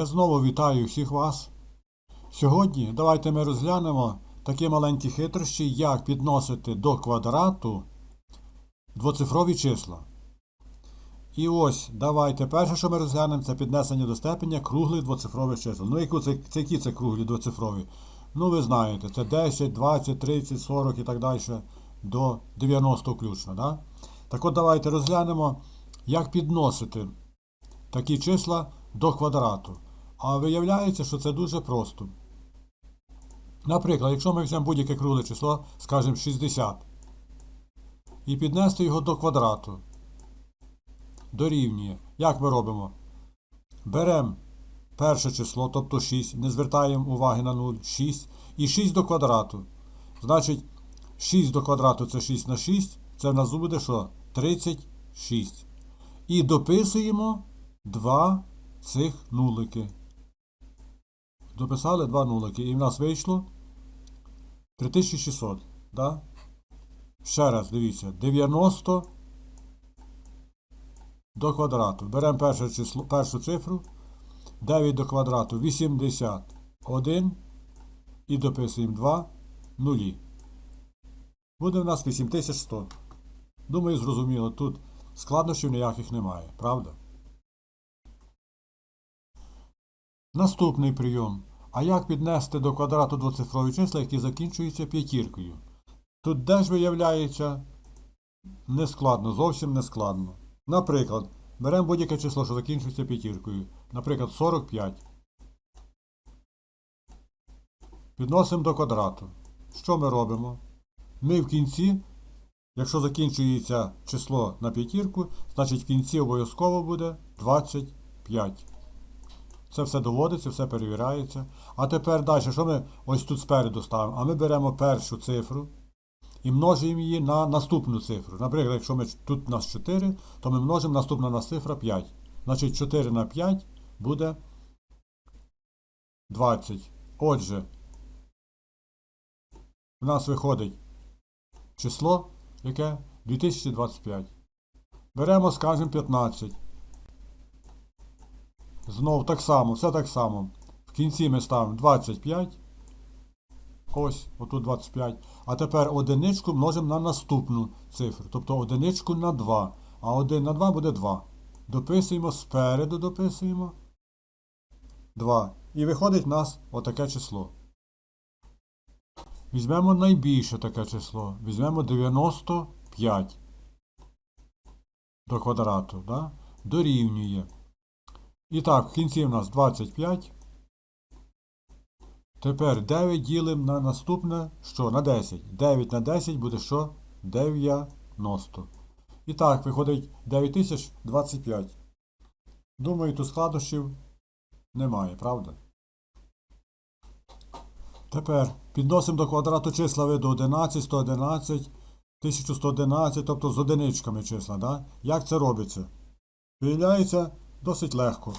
Я знову вітаю всіх вас. Сьогодні давайте ми розглянемо такі маленькі хитрощі, як підносити до квадрату двоцифрові числа. І ось давайте перше, що ми розглянемо, це піднесення до степеня круглих двоцифрових чисел. Ну, які це, це, які це круглі двоцифрові? Ну, ви знаєте, це 10, 20, 30, 40 і так далі до 90 включно. Да? Так от давайте розглянемо, як підносити такі числа до квадрату. А виявляється, що це дуже просто. Наприклад, якщо ми візьмемо будь-яке кругле число, скажімо 60, і піднести його до квадрату, дорівнює. Як ми робимо? Беремо перше число, тобто 6, не звертаємо уваги на 0, 6, і 6 до квадрату. Значить, 6 до квадрату це 6 на 6, це в нас буде що? 36. І дописуємо два цих нулики. Дописали два нулики. І в нас вийшло 3600. Да? Ще раз, дивіться, 90 до квадрату. Беремо перше число, першу цифру. 9 до квадрату 81. І дописуємо 2 нулі. Буде в нас 8100. Думаю, зрозуміло, тут складнощів ніяких немає, правда? Наступний прийом. А як піднести до квадрату двоцифрові числа, які закінчуються п'ятіркою? Тут де ж виявляється нескладно, зовсім нескладно. Наприклад, беремо будь-яке число, що закінчується п'ятіркою. Наприклад, 45. Підносимо до квадрату. Що ми робимо? Ми в кінці, якщо закінчується число на п'ятірку, значить в кінці обов'язково буде 25. Це все доводиться, все перевіряється. А тепер далі, що ми ось тут спереду ставимо? А ми беремо першу цифру і множимо її на наступну цифру. Наприклад, якщо ми тут у нас 4, то ми множимо наступна у нас цифра 5. Значить 4 на 5 буде 20. Отже, в нас виходить число, яке 2025. Беремо, скажімо, 15. Знов так само, все так само. В кінці ми ставимо 25. Ось, отут 25. А тепер одиничку множимо на наступну цифру. Тобто одиничку на 2. А 1 на 2 буде 2. Дописуємо спереду, дописуємо 2. І виходить в нас отаке число. Візьмемо найбільше таке число. Візьмемо 95 до квадрату. Да? Дорівнює. І так, в кінці в нас 25. Тепер 9 ділимо на наступне, що? На 10. 9 на 10 буде що? 90. І так, виходить 9025. Думаю, тут складнощів немає, правда? Тепер підносимо до квадрату числа виду 11, 111, 1111, тобто з одиничками числа. Да? Як це робиться? Виявляється досить легко.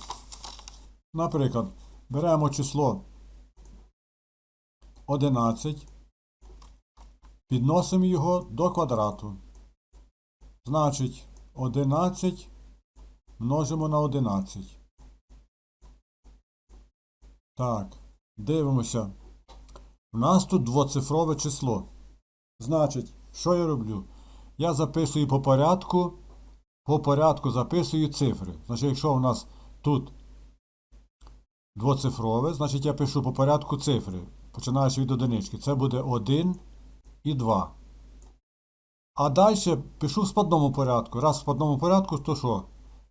Наприклад, беремо число 11, підносимо його до квадрату. Значить, 11 множимо на 11. Так, дивимося. У нас тут двоцифрове число. Значить, що я роблю? Я записую по порядку, по порядку записую цифри. Значить, якщо у нас тут двоцифрове, значить я пишу по порядку цифри, починаючи від одинички. Це буде 1 і 2. А далі пишу в спадному порядку. Раз в спадному порядку, то що?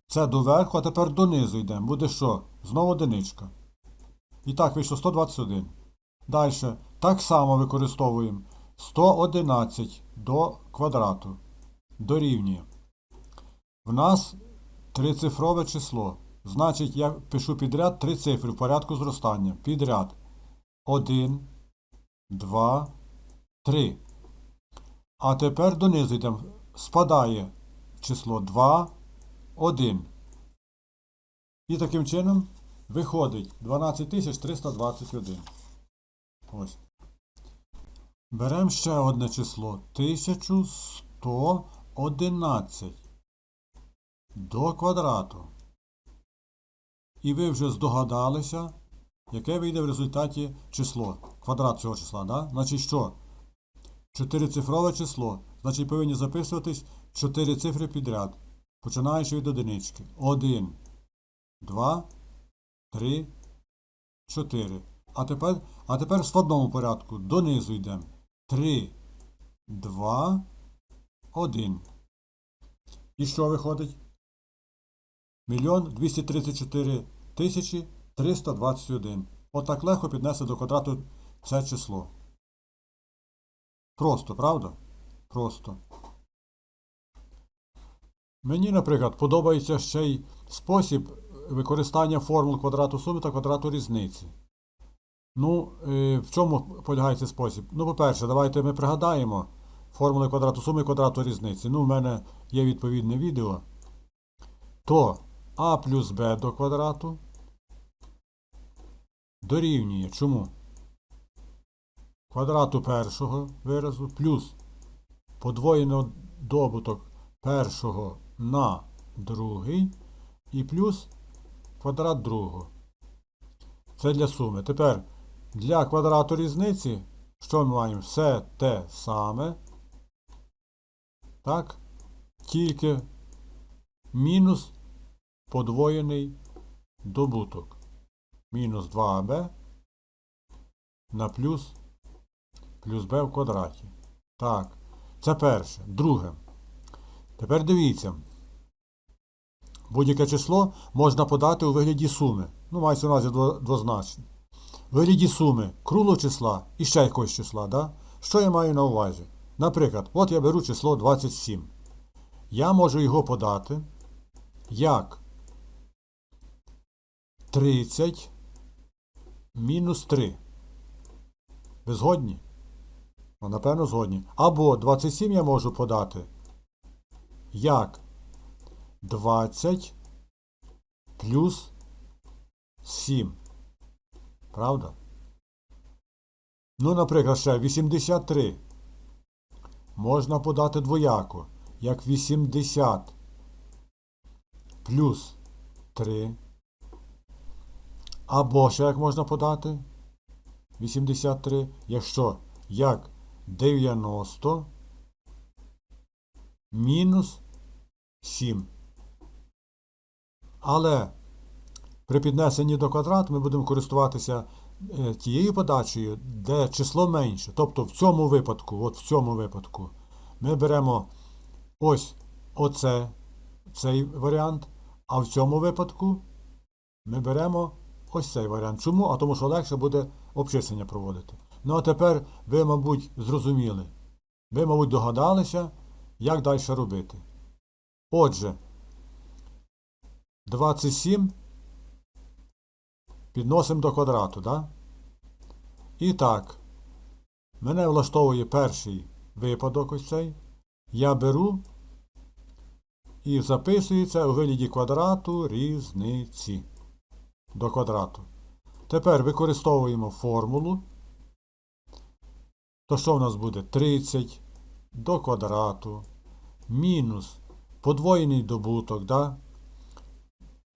Це доверху, а тепер донизу йдемо. Буде що? Знову одиничка. І так вийшло 121. Далі. Так само використовуємо 111 до квадрату. Дорівнює. В нас трицифрове число. Значить, я пишу підряд три цифри в порядку зростання. Підряд. 1, 2, 3. А тепер донизу йдемо. Спадає число 2, 1. І таким чином виходить 12321. Ось. Беремо ще одне число 1111 до квадрату. І ви вже здогадалися, яке вийде в результаті число. Квадрат цього числа, да? Значить що? Чотирицифрове число. Значить повинні записуватись 4 цифри підряд, починаючи від одинички. 1, 2, 3, 4. А тепер, а тепер в складному порядку. Донизу йдемо. 3, 2, 1. І що виходить? Мільйон 234 тисячі 321. Отак легко піднести до квадрату це число. Просто, правда? Просто. Мені, наприклад, подобається ще й спосіб використання формул квадрату суми та квадрату різниці. Ну, е, в чому полягає цей спосіб? Ну, по-перше, давайте ми пригадаємо формули квадрату суми і квадрату різниці. Ну, в мене є відповідне відео. То а плюс b до квадрату дорівнює чому? Квадрату першого виразу плюс подвоєний добуток першого на другий і плюс квадрат другого. Це для суми. Тепер для квадрату різниці, що ми маємо? Все те саме. Так? Тільки мінус подвоєний добуток. Мінус 2аб на плюс плюс b в квадраті. Так, це перше. Друге. Тепер дивіться. Будь-яке число можна подати у вигляді суми. Ну, мається на увазі дво- двозначне. У вигляді суми круглого числа і ще якогось числа. Да? Що я маю на увазі? Наприклад, от я беру число 27. Я можу його подати як 30 мінус 3. Ви згодні? Ну, напевно, згодні. Або 27 я можу подати як 20 плюс 7. Правда? Ну, наприклад, ще 83. Можна подати двояко, як 80 плюс 3. Або ще як можна подати 83, якщо як 90 мінус 7. Але при піднесенні до квадрату ми будемо користуватися е, тією подачею, де число менше. Тобто в цьому випадку, от в цьому випадку, ми беремо ось оце, цей варіант, а в цьому випадку ми беремо ось цей варіант. Чому? А тому що легше буде обчислення проводити. Ну а тепер ви, мабуть, зрозуміли. Ви, мабуть, догадалися, як далі робити. Отже, 27 підносимо до квадрату, да? І так, мене влаштовує перший випадок ось цей. Я беру і записую це у вигляді квадрату різниці до квадрату. Тепер використовуємо формулу. То що в нас буде? 30 до квадрату мінус подвоєний добуток, да?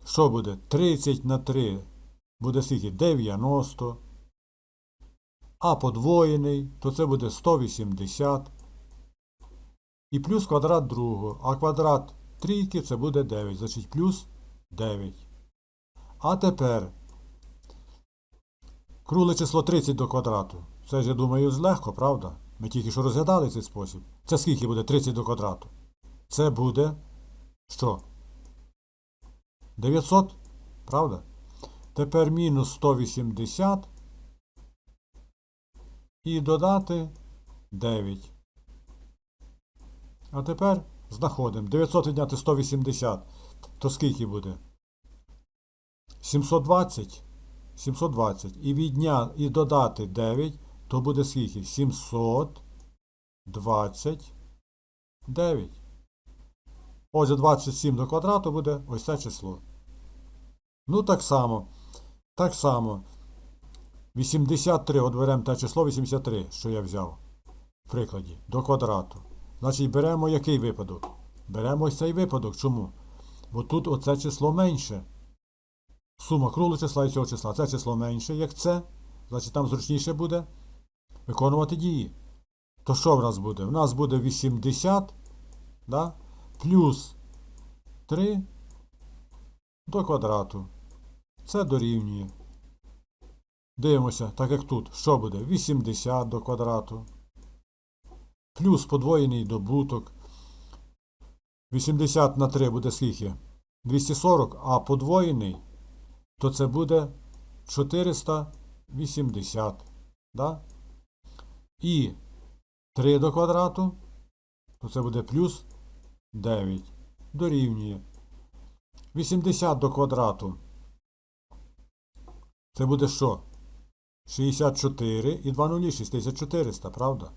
Що буде? 30 на 3 буде скільки? 90. А подвоєний, то це буде 180. І плюс квадрат другого. А квадрат трійки це буде 9. Значить плюс 9. А тепер кругле число 30 до квадрату. Це ж, я думаю, легко, правда? Ми тільки що розглядали цей спосіб. Це скільки буде 30 до квадрату? Це буде що? 900, правда? Тепер мінус 180 і додати 9. А тепер знаходимо 900 відняти 180. То скільки буде? 720. 720. І відня, і додати 9, то буде скільки? 729. Отже, 27 до квадрату буде ось це число. Ну, так само. Так само. 83, от беремо те число 83, що я взяв. В прикладі, до квадрату. Значить, беремо який випадок? Беремо ось цей випадок. Чому? Бо тут оце число менше. Сума круглого числа і цього числа. Це число менше, як це, значить там зручніше буде виконувати дії. То що в нас буде? В нас буде 80 да? плюс 3 до квадрату. Це дорівнює. Дивимося, так як тут. Що буде? 80 до квадрату. Плюс подвоєний добуток. 80 на 3 буде скільки? 240, а подвоєний, то це буде 480. Да? І 3 до квадрату, то це буде плюс 9. Дорівнює. 80 до квадрату. Це буде що? 64 і 2 нулі 6400, правда?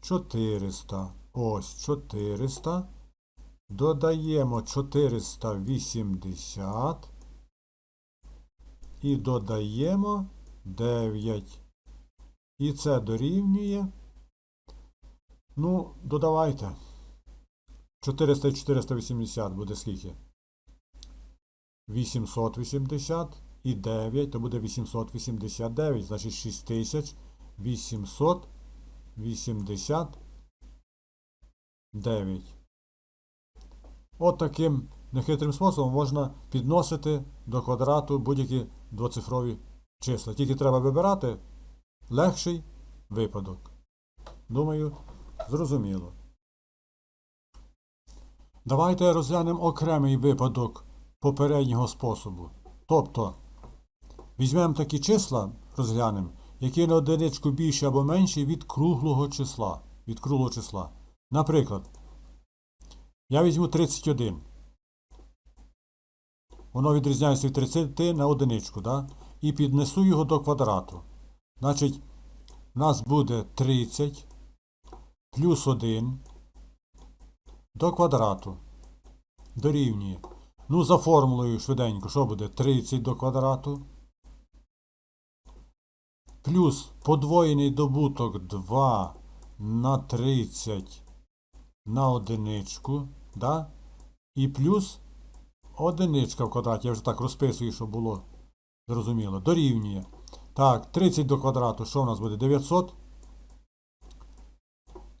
400. Ось 400. Додаємо 480 і додаємо 9. І це дорівнює. Ну, додавайте. 400 і 480 буде скільки? 880 і 9, то буде 889, значить 6889. От таким нехитрим способом можна підносити до квадрату будь-які двоцифрові числа. Тільки треба вибирати легший випадок. Думаю, зрозуміло. Давайте розглянемо окремий випадок попереднього способу. Тобто, візьмемо такі числа, розглянемо, які на одиничку більші або менші від круглого числа. Від круглого числа. Наприклад, я візьму 31. Воно відрізняється від 30 на одиничку, да? і піднесу його до квадрату. Значить, в нас буде 30 плюс 1 до квадрату. Дорівнює. Ну, за формулою швиденько, що буде? 30 до квадрату. Плюс подвоєний добуток 2 на 30 на одиничку. Да? І плюс одиничка в квадраті. Я вже так розписую, щоб було зрозуміло. Дорівнює. Так, 30 до квадрату. Що в нас буде? 900.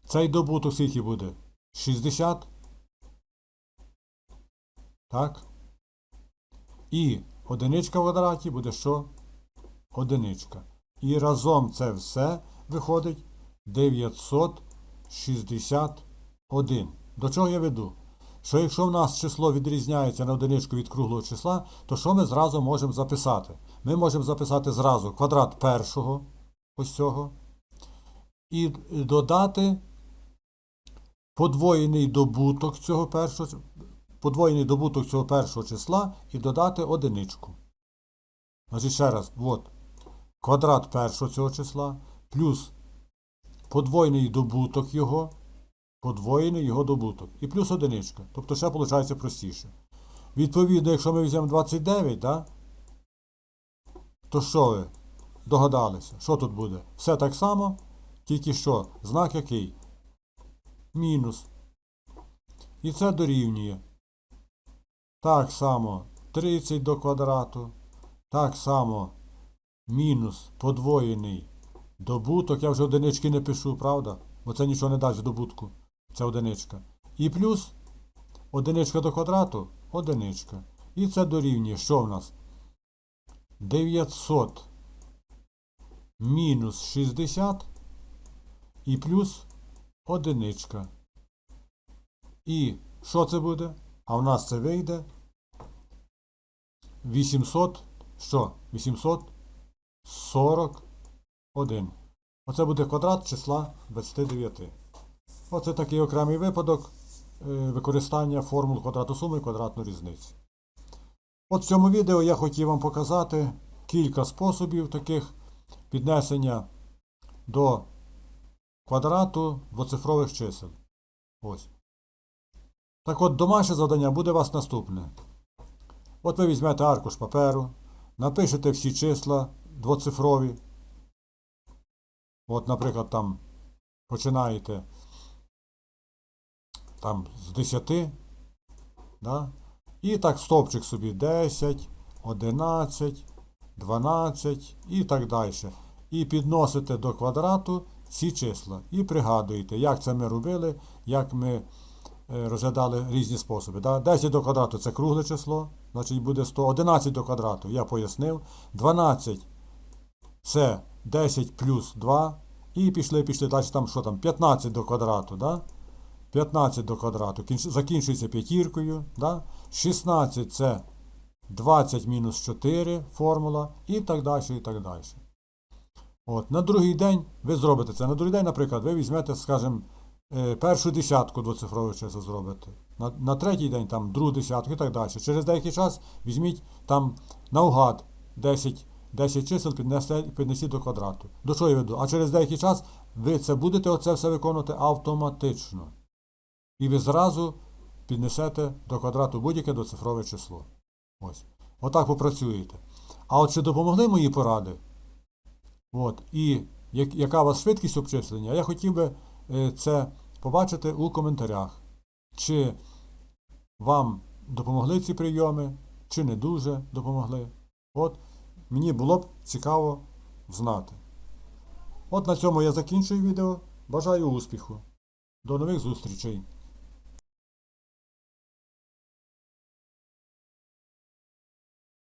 Цей добуток скільки буде? 60. Так. І одиничка в квадраті буде що? Одиничка. І разом це все виходить 961. До чого я веду? Що якщо в нас число відрізняється на одиничку від круглого числа, то що ми зразу можемо записати? Ми можемо записати зразу квадрат першого, ось цього, і додати подвоєний добуток цього першого, подвоєний добуток цього першого числа і додати одиничку. Значить, ще раз, от, квадрат першого цього числа плюс подвоєний добуток його, подвоєний його добуток. І плюс одиничка. Тобто ще виходить простіше. Відповідно, якщо ми візьмемо 29, да, то що ви догадалися? Що тут буде? Все так само, тільки що? Знак який? Мінус. І це дорівнює. Так само 30 до квадрату. Так само мінус подвоєний добуток. Я вже одинички не пишу, правда? Бо це нічого не дасть добутку. Це одиничка. І плюс одиничка до квадрату одиничка. І це дорівнює. Що в нас? 900 мінус 60 і плюс одиничка. І що це буде? А в нас це вийде 800, що? 841. Оце буде квадрат числа 29. Оце такий окремий випадок е, використання формул квадрату суми і квадратної різниці. От в цьому відео я хотів вам показати кілька способів таких піднесення до квадрату двоцифрових чисел. Ось. Так от, домашнє завдання буде у вас наступне. От ви візьмете аркуш паперу, напишете всі числа двоцифрові. От, наприклад, там починаєте там з 10, да? і так стовпчик собі 10, 11, 12 і так далі. І підносите до квадрату ці числа. І пригадуєте, як це ми робили, як ми е, розглядали різні способи. Да? 10 до квадрату це кругле число, значить буде 100. 11 до квадрату я пояснив. 12 це 10 плюс 2. І пішли, пішли далі, там що там, 15 до квадрату, да? 15 до квадрату закінчується п'ятіркою, да? 16 це 20 мінус 4 формула і так далі, і так далі. От, на другий день ви зробите це. На другий день, наприклад, ви візьмете, скажімо, е, першу десятку двоцифрових чисел зробите. На, на третій день там другу десятку і так далі. Через деякий час візьміть там наугад 10, 10 чисел, піднесе, піднесіть до квадрату. До чого я веду? А через деякий час ви це будете оце все виконувати автоматично. І ви зразу піднесете до квадрату будь-яке доцифрове число. Ось. Отак попрацюєте. А от чи допомогли мої поради? От. І як, яка у вас швидкість обчислення? Я хотів би е, це побачити у коментарях. Чи вам допомогли ці прийоми, чи не дуже допомогли. От мені було б цікаво знати. От на цьому я закінчую відео. Бажаю успіху. До нових зустрічей!